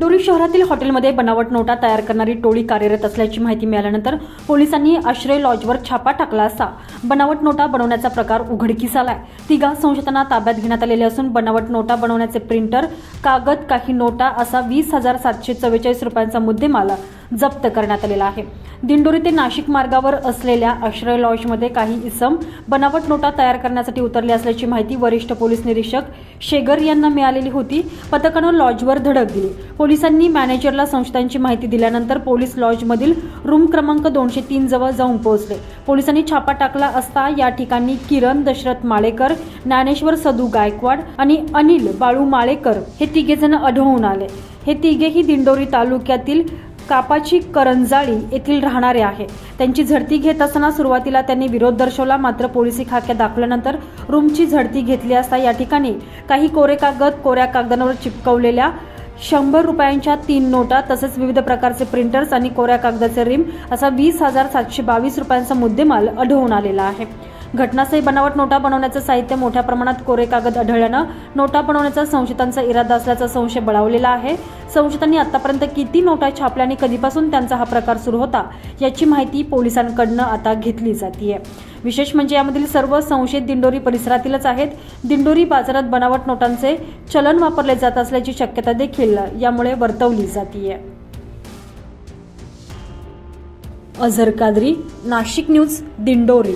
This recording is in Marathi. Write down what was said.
डोरी शहरातील हॉटेलमध्ये बनावट नोटा तयार करणारी टोळी कार्यरत असल्याची माहिती मिळाल्यानंतर पोलिसांनी आश्रय लॉजवर छापा टाकला असता बनावट नोटा बनवण्याचा प्रकार उघडकीस आलाय. तिघा संशोधना ताब्यात घेण्यात आलेले असून बनावट नोटा बनवण्याचे प्रिंटर कागद काही नोटा असा वीस हजार सातशे चव्वेचाळीस रुपयांचा मुद्देमाल जप्त करण्यात आलेला आहे. दिंडोरी ते नाशिक मार्गावर असलेल्या आश्रय लॉजमध्ये काही इसम बनावट नोटा तयार करण्यासाठी उतरले असल्याची माहिती वरिष्ठ पोलीस निरीक्षक शेगर यांना मिळालेली होती. पथकानं लॉजवर धडक दिली. पोलिसांनी मॅनेजरला संस्थांची माहिती दिल्यानंतर पोलीस लॉजमधील रूम क्रमांक दोनशे तीन जवळ जाऊन पोहोचले. पोलिसांनी छापा टाकला असता या ठिकाणी किरण दशरथ माळेकर ज्ञानेश्वर सदू गायकवाड आणि अनिल बाळू माळेकर हे तिघेजण आढळून आले. हे तिघेही दिंडोरी तालुक्यातील कापाची करंजाळी येथील राहणारे आहे. त्यांची झडती घेत असताना सुरुवातीला त्यांनी विरोध दर्शवला. मात्र पोलिसी खाक्या दाखवल्यानंतर रूमची झडती घेतली असता या ठिकाणी काही कोरे कागद कोऱ्या कागदांवर चिपकवलेल्या शंभर रुपयांच्या तीन नोटा तसेच विविध प्रकारचे प्रिंटर्स आणि कोऱ्या कागदाचे रिम असा वीस हजार सातशे बावीस रुपयांचा मुद्देमाल आढळून आलेला आहे. घटनास्थळी बनावट नोटा बनवण्याचं साहित्य मोठ्या प्रमाणात कोरे कागद आढळल्यानं नोटा बनवण्याचा संशयितांचा इरादा असल्याचा संशय बळावलेला आहे. संशयितांनी आतापर्यंत किती नोटा छापल्या आणि कधीपासून त्यांचा हा प्रकार सुरू होता याची माहिती पोलिसांकडनं आता घेतली जाते विशेष म्हणजे यामधील सर्व संशयित दिंडोरी परिसरातीलच आहेत. दिंडोरी बाजारात बनावट नोटांचे चलन वापरले जात असल्याची शक्यता देखील यामुळे वर्तवली जाते अझर कादरी नाशिक न्यूज दिंडोरी.